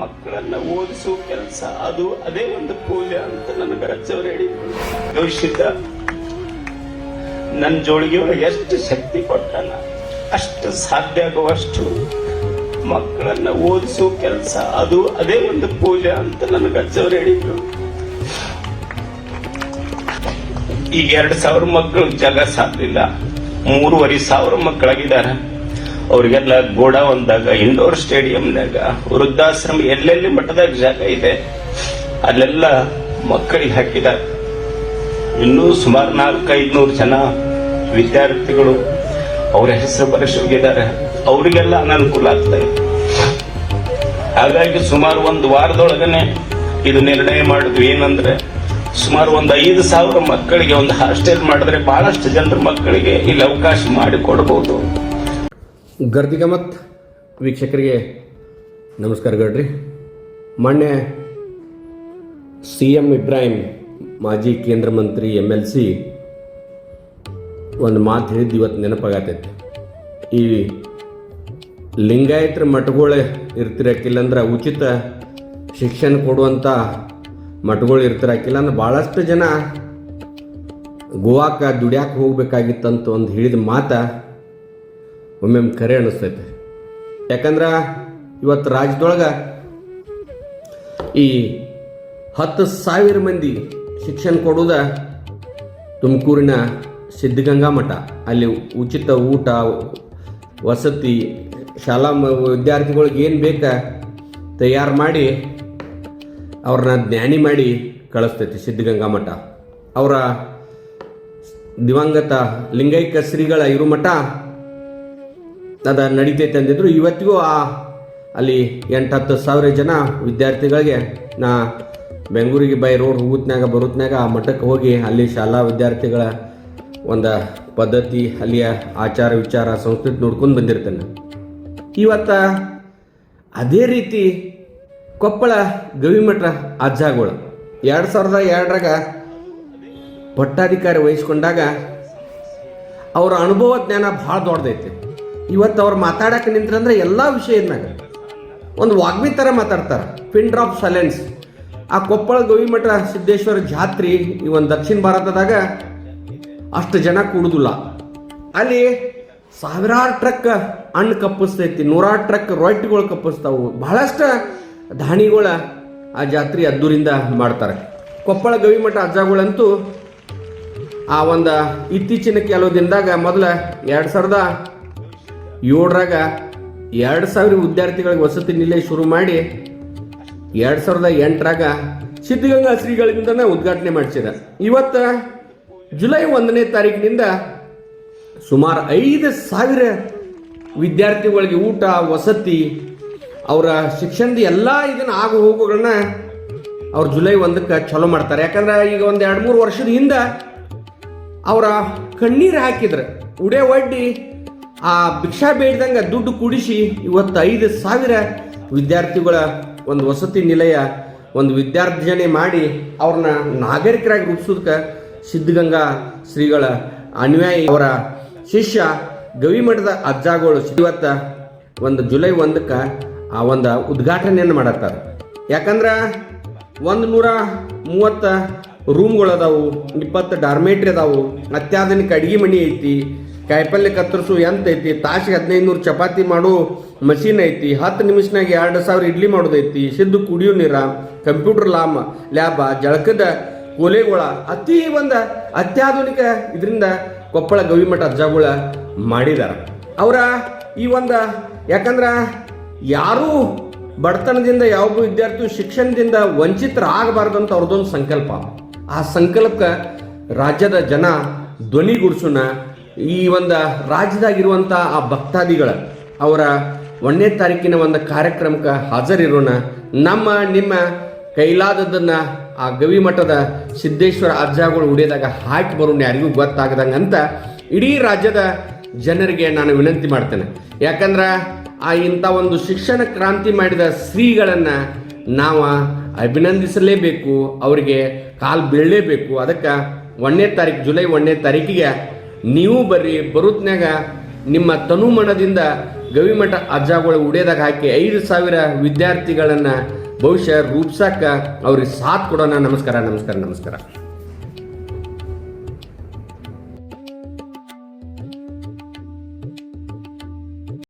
ಮಕ್ಕಳನ್ನ ಓದಿಸುವ ಕೆಲಸ, ಅದು ಅದೇ ಒಂದು ಪೂಜೆ ಅಂತ ನನಗೆ ಅಜ್ಜವ್ರು ಹೇಳಿದ್ರು. ಯೋಚಿಸಿದ್ದ? ನನ್ನ ಜೋಳಿಗೆ ಒಳಗೆ ಎಷ್ಟು ಶಕ್ತಿ ಕೊಟ್ಟನ? ಅಷ್ಟು ಸಾಧ್ಯ ಆಗುವಷ್ಟು ಮಕ್ಕಳನ್ನ ಓದಿಸುವ ಕೆಲಸ, ಅದು ಅದೇ ಒಂದು ಪೂಜೆ ಅಂತ ನನಗೆ ಅಜ್ಜವ್ರು ಹೇಳಿದ್ರು. ಈಗ ಎರಡು ಸಾವಿರ ಮಕ್ಕಳು ಜಾಗ ಸಾಧ್ಯ ಮೂರುವರೆ ಸಾವಿರ ಮಕ್ಕಳಾಗಿದ್ದಾರೆ. ಅವ್ರಿಗೆಲ್ಲ ಗೋಡಾವನ್ದಾಗ ಇಂಡೋರ್ ಸ್ಟೇಡಿಯಂನಾಗ ವೃದ್ಧಾಶ್ರಮ ಎಲ್ಲೆಲ್ಲಿ ಮಟ್ಟದಾಗ ಜಾಗ ಇದೆ, ಅಲ್ಲೆಲ್ಲ ಮಕ್ಕಳಿಗೆ ಹಾಕಿದ್ದಾರೆ. ಇನ್ನೂ ಸುಮಾರು ನಾಲ್ಕೈದ್ನೂರು ಜನ ವಿದ್ಯಾರ್ಥಿಗಳು ಅವರ ಹೆಸರು ಬರೆಸೋಗಿದ್ದಾರೆ ಅವರಿಗೆಲ್ಲ ಅನಾನುಕೂಲ ಆಗ್ತಾ ಇದೆ. ಹಾಗಾಗಿ ಸುಮಾರು ಒಂದು ವಾರದೊಳಗನೆ ಇದು ನಿರ್ಣಯ ಮಾಡಿದ್ವಿ ಏನಂದ್ರೆ, ಸುಮಾರು ಒಂದು ಐದು ಸಾವಿರ ಮಕ್ಕಳಿಗೆ ಒಂದು ಹಾಸ್ಟೆಲ್ ಮಾಡಿದ್ರೆ ಬಹಳಷ್ಟು ಜನರ ಮಕ್ಕಳಿಗೆ ಇಲ್ಲಿ ಅವಕಾಶ ಮಾಡಿಕೊಡ್ಬೋದು ಗರ್ದಿಗಮತ್ ವೀಕ್ಷಕರಿಗೆ ನಮಸ್ಕಾರ ಗಡ್ರಿ. ಮೊನ್ನೆ ಸಿ ಎಂ ಇಬ್ರಾಹಿಂ, ಮಾಜಿ ಕೇಂದ್ರ ಮಂತ್ರಿ ಎಂ ಎಲ್ ಸಿ, ಒಂದು ಮಾತು ಹೇಳಿದ್ದು ಇವತ್ತು ನೆನಪಾಗತ್ತೈತೆ ಈ ಲಿಂಗಾಯತರ ಮಠಗಳೇ ಇರ್ತಿರಕ್ಕಿಲ್ಲ ಅಂದ್ರೆ ಉಚಿತ ಶಿಕ್ಷಣ ಕೊಡುವಂಥ ಮಠಗಳು ಇರ್ತಿರಕ್ಕಿಲ್ಲ ಅಂದ್ರೆ ಭಾಳಷ್ಟು ಜನ ಗೋವಾಕ ದುಡಿಯಾಕೆ ಹೋಗ್ಬೇಕಾಗಿತ್ತಂತ ಒಂದು ಹೇಳಿದ ಮಾತ ಒಮ್ಮೊಮ್ಮೆ ಕರೆ ಅನ್ನಿಸ್ತೈತೆ ಯಾಕಂದ್ರೆ ಇವತ್ತು ರಾಜ್ಯದೊಳಗೆ ಈ ಹತ್ತು ಸಾವಿರ ಮಂದಿ ಶಿಕ್ಷಣ ಕೊಡೋದ ತುಮಕೂರಿನ ಸಿದ್ಧಗಂಗಾ ಮಠ. ಅಲ್ಲಿ ಉಚಿತ ಊಟ, ವಸತಿ, ಶಾಲಾ ವಿದ್ಯಾರ್ಥಿಗಳಿಗೆ ಏನು ಬೇಕ ತಯಾರು ಮಾಡಿ ಅವ್ರನ್ನ ಜ್ಞಾನಿ ಮಾಡಿ ಕಳಿಸ್ತೈತಿ ಸಿದ್ಧಗಂಗಾ ಮಠ. ಅವರ ದಿವಂಗತ ಲಿಂಗೈಕ ಶ್ರೀಗಳ ಇರು ಮಠ ಅದ ನಡೀತೈತೆ ಅಂದಿದ್ರು. ಇವತ್ತಿಗೂ ಆ, ಅಲ್ಲಿ ಎಂಟು ಹತ್ತು ಸಾವಿರ ಜನ ವಿದ್ಯಾರ್ಥಿಗಳಿಗೆ ನಾ ಬೆಂಗಳೂರಿಗೆ ಬೈ ರೋಡ್ ಹೋಗುತ್ನಾಗ ಬರುತ್ನಾಗ ಆ ಮಠಕ್ಕೆ ಹೋಗಿ ಅಲ್ಲಿ ಶಾಲಾ ವಿದ್ಯಾರ್ಥಿಗಳ ಒಂದು ಪದ್ಧತಿ, ಅಲ್ಲಿಯ ಆಚಾರ ವಿಚಾರ, ಸಂಸ್ಕೃತಿ ನೋಡ್ಕೊಂಡು ಬಂದಿರ್ತೇನೆ. ಇವತ್ತ ಅದೇ ರೀತಿ ಕೊಪ್ಪಳ ಗವಿಮಠ ಅಜ್ಜಗಳು. ಎರಡು ಸಾವಿರದ ಎರಡರಾಗ ಪಟ್ಟಾಧಿಕಾರಿ ವಹಿಸ್ಕೊಂಡಾಗ ಅವರ ಅನುಭವ ಜ್ಞಾನ ಭಾಳ ದೊಡ್ಡದೈತಿ. ಇವತ್ತು ಅವ್ರು ಮಾತಾಡಕ್ಕೆ ನಿಂತ್ರಂದ್ರೆ ಎಲ್ಲ ವಿಷಯದಾಗ ಒಂದು ವಾಗ್ಮಿ ಥರ ಮಾತಾಡ್ತಾರೆ ಪಿನ್ ಡ್ರಾಪ್ ಸೈಲೆನ್ಸ್. ಆ ಕೊಪ್ಪಳ ಗವಿಮಠ ಸಿದ್ದೇಶ್ವರ ಜಾತ್ರೆ ಈ ಒಂದು ದಕ್ಷಿಣ ಭಾರತದಾಗ ಅಷ್ಟು ಜನ ಕೂಡುದಿಲ್ಲ. ಅಲ್ಲಿ ಸಾವಿರಾರು ಟ್ರಕ್ ಹಣ್ಣು ಕಪ್ಪಿಸ್ತೈತಿ, ನೂರಾರು ಟ್ರಕ್ ರೊಟ್ಟಿಗಳು ಕಪ್ಪಿಸ್ತಾವು. ಬಹಳಷ್ಟು ದಾಣಿಗಳ ಆ ಜಾತ್ರೆ ಅದ್ದೂರಿಂದ ಮಾಡ್ತಾರೆ. ಕೊಪ್ಪಳ ಗವಿಮಠ ಅಜ್ಜಗಳಂತೂ ಆ ಒಂದು ಇತ್ತೀಚಿನ ಕೆಲವು ದಿನದಾಗ ಮೊದಲ ಎರಡು ಸಾವಿರದ ಏಳರಾಗ ಎರಡು ಸಾವಿರ ವಿದ್ಯಾರ್ಥಿಗಳಿಗೆ ವಸತಿ ನಿಲಯ ಶುರು ಮಾಡಿ ಎರಡು ಸಾವಿರದ ಎಂಟರಾಗ ಸಿದ್ಧಗಂಗಾ ಶ್ರೀಗಳಿಂದನೇ ಉದ್ಘಾಟನೆ ಮಾಡಿಸಿದ. ಇವತ್ತು ಜುಲೈ ಒಂದನೇ ತಾರೀಕಿನಿಂದ ಸುಮಾರು ಐದು ಸಾವಿರ ವಿದ್ಯಾರ್ಥಿಗಳಿಗೆ ಊಟ, ವಸತಿ, ಅವರ ಶಿಕ್ಷಣದ ಎಲ್ಲ ಇದನ್ನ ಆಗು ಹೋಗುಗಳನ್ನ ಅವ್ರು ಜುಲೈ ಒಂದಕ್ಕೆ ಚಲೋ ಮಾಡ್ತಾರೆ. ಯಾಕಂದ್ರೆ ಈಗ ಒಂದು ಎರಡು ಮೂರು ವರ್ಷದ ಹಿಂದೆ ಅವರ ಕಣ್ಣೀರು ಹಾಕಿದ್ರು, ಉಡೆ ಒಡ್ಡಿ ಆ ಭಿಕ್ಷಾ ಬೇಡ್ದಂಗೆ ದುಡ್ಡು ಕೂಡಿಸಿ ಇವತ್ತು ಐದು ಸಾವಿರ ವಿದ್ಯಾರ್ಥಿಗಳ ಒಂದು ವಸತಿ ನಿಲಯ ಒಂದು ವಿದ್ಯಾರ್ಜನೆ ಮಾಡಿ ಅವ್ರನ್ನ ನಾಗರಿಕರಾಗಿ ರೂಪಿಸೋದಕ್ಕೆ ಸಿದ್ಧಗಂಗಾ ಶ್ರೀಗಳ ಅನ್ಯಾಯಿ ಅವರ ಶಿಷ್ಯ ಗವಿಮಠದ ಅಜ್ಜಗಳು ಇವತ್ತು ಒಂದು ಜುಲೈ ಒಂದಕ್ಕೆ ಆ ಒಂದು ಉದ್ಘಾಟನೆಯನ್ನು ಮಾಡತ್ತಾರೆ. ಯಾಕಂದ್ರೆ ಒಂದು ನೂರ ಮೂವತ್ತ ರೂಮ್ಗಳು ಅದಾವು, ಇಪ್ಪತ್ತು ಡಾರ್ಮೇಟ್ರಿ ಅದಾವು, ಅತ್ಯಾಧುನಿಕ ಅಡಿಗೆ ಮನೆ ಐತಿ ಕಾಯಿಪಲ್ಯ ಕತ್ತರಿಸು ಎಂತ ಐತಿ? ತಾಸಿಗೆ ಹದಿನೈದು ನೂರು ಚಪಾತಿ ಮಾಡೋ, ಮಷೀನ್ ಐತಿ. ಹತ್ತು ನಿಮಿಷನಾಗ ಎರಡು ಸಾವಿರ ಇಡ್ಲಿ ಮಾಡೋದೈತಿ ಸಿದ್ದು ಕುಡಿಯೋ ನೀರ, ಕಂಪ್ಯೂಟರ್ ಲಾಮ್, ಲ್ಯಾಬ, ಜಳಕದ ಕೊಲೆಗಳ, ಅತಿ ಒಂದು ಅತ್ಯಾಧುನಿಕ ಇದರಿಂದ ಕೊಪ್ಪಳ ಗವಿಮಠ ಅಜ್ಜಗಳ ಮಾಡಿದಾರ. ಅವರ ಈ ಒಂದು, ಯಾಕಂದ್ರೆ ಯಾರೂ ಬಡತನದಿಂದ ಯಾವೊಬ್ಬ ವಿದ್ಯಾರ್ಥಿ ಶಿಕ್ಷಣದಿಂದ ವಂಚಿತರಾಗಬಾರ್ದು ಅಂತ ಅವ್ರದ್ದೊಂದು ಸಂಕಲ್ಪ. ಆ ಸಂಕಲ್ಪಕ್ಕೆ ರಾಜ್ಯದ ಜನ ಧ್ವನಿಗೂಡಿಸೋಣ ಈ ಒಂದು ರಾಜ್ಯದಾಗಿರುವಂಥ ಆ ಭಕ್ತಾದಿಗಳ ಅವರ ಒಂದನೇ ತಾರೀಕಿನ ಒಂದು ಕಾರ್ಯಕ್ರಮಕ್ಕೆ ಹಾಜರಿರೋಣ. ನಮ್ಮ, ನಿಮ್ಮ ಕೈಲಾದದನ್ನ ಆ ಗವಿಮಠದ ಸಿದ್ದೇಶ್ವರ ಅಜ್ಜಗಳು ಉಡಿಯದಾಗ ಹಾಕಿ ಬರೋಣ ಯಾರಿಗೂ ಗೊತ್ತಾಗದಂಗೆ ಅಂತ ಇಡೀ ರಾಜ್ಯದ ಜನರಿಗೆ ನಾನು ವಿನಂತಿ ಮಾಡ್ತೇನೆ. ಯಾಕಂದ್ರೆ ಆ ಇಂಥ ಒಂದು ಶಿಕ್ಷಣ ಕ್ರಾಂತಿ ಮಾಡಿದ ಶ್ರೀಗಳನ್ನು ನಾವು ಅಭಿನಂದಿಸಲೇಬೇಕು, ಅವರಿಗೆ ಕಾಲು ಬೀಳಲೇಬೇಕು. ಅದಕ್ಕೆ ಒಂದನೇ ತಾರೀಕು, ಜುಲೈ ಒಂದನೇ ತಾರೀಕಿಗೆ ನೀವು ಬರ್ರಿ ಬರುತ್ನಾಗ ನಿಮ್ಮ ತನುಮಣದಿಂದ ಗವಿಮಠ ಅಜ್ಜಗಳು ಉಡೇದಾಗ ಹಾಕಿ ಐದು ಸಾವಿರ ವಿದ್ಯಾರ್ಥಿಗಳನ್ನು ಭವಿಷ್ಯ ರೂಪಿಸಕ್ಕೆ ಅವ್ರಿಗೆ ಸಾಥ್ ಕೊಡೋಣ. ನಮಸ್ಕಾರ ನಮಸ್ಕಾರ ನಮಸ್ಕಾರ.